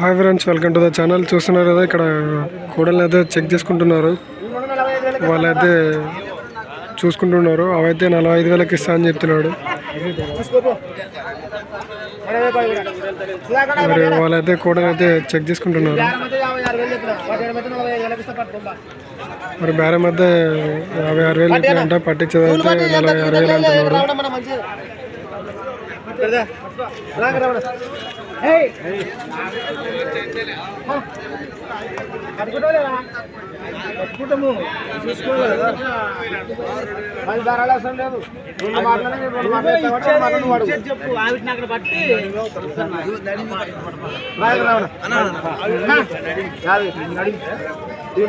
Hi friends welcome to the channel. చూస్తున్నారు కదా ఇక్కడ కూడల్ని అయితే చెక్ చేసుకుంటున్నారు. వాళ్ళైతే చూసుకుంటున్నారు. అవైతే నలభై ఐదు వేలకి ఇస్తా అని చెప్తున్నాడు. మరి వాళ్ళైతే కూడలు అయితే చెక్ చేసుకుంటున్నారు. మరి బేరం అయితే యాభై ఆరు వేలు అంటే పట్టించేదైతే నలభై ఆరు వేలు అంటున్నారు. కట్టుకుంటాము చూసుకోలేదు. పది ధరలు అవసరం లేదు. చెప్పు. ఆవిడ అక్కడ బట్టి రాయకు రావణ.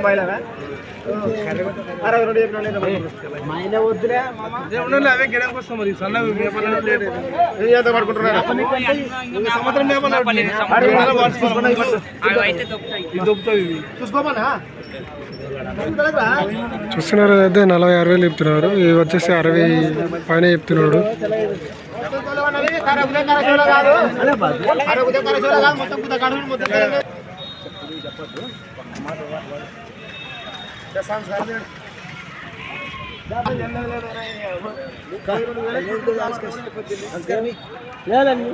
మైలనా? అరవై రెండు చెప్పినా వద్దులే? చూస్తున్నారు అయితే నలభై ఆరు వేలు చెప్తున్నారు. ఇవి వచ్చేసి అరవై పైన చెప్తున్నాడు. మొత్తం మొత్తం కరగులు. లేదండి.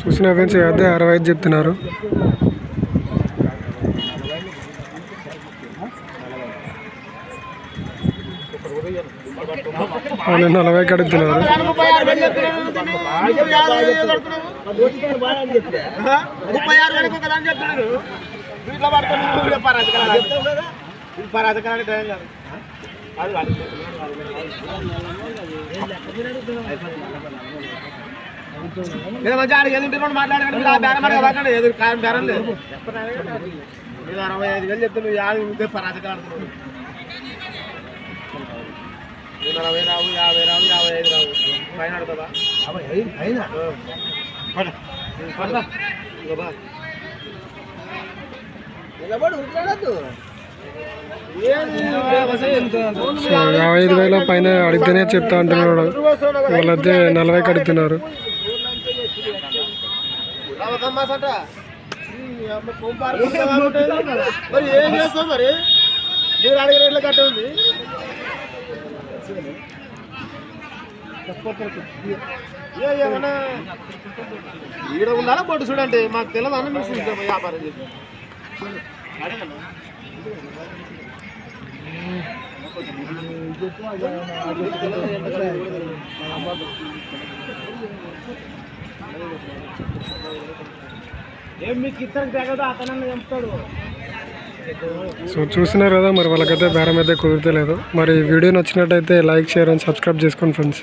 చూసిన ఫ్రెండ్స్ అయితే అరవై ఐదు చెప్తున్నారు. వాళ్ళు నలభై కడుగుతున్నారు ముప్పై ఆరు వీటిలో చెప్పారు చెప్పారు టైం కాదు మంచిగా ఆడికి వెళ్ళి మాట్లాడకండి బేరం కాయం బేరం లేదు మీరు అరవై ఐదు వేలు చెప్తే నువ్వు యాభై ఉంటే పరాజకాడుతున్నావు నలభై రావు యాభై రావు యాభై ఐదు రావు పైన అడుగుతావా యాభై ఐదు వేల పైన అడిగితేనే చెప్తా అంటున్నాడు. వాళ్ళైతే నలభై కడుగుతున్నారు మరి ఏం చేస్తావు మరి? మీరు అడిగే రేట్లు కట్టే ఉంది. ఏమన్నా ఈడ ఉండాలా బొట్టు చూడండి. మాకు తెలియదు అన్న మీరు చూద్దాం వ్యాపారం చేసి. ఏం మీకు ఇద్దరికి తెగదు అతనన్న చంపుతాడు. సో చూసినారు కదా మరి వాళ్ళకైతే బేరం అయితే కుదరతలేదు. మరి వీడియో నచ్చినట్టయితే లైక్ షేర్ అండ్ సబ్స్క్రైబ్ చేసుకోండి ఫ్రెండ్స్.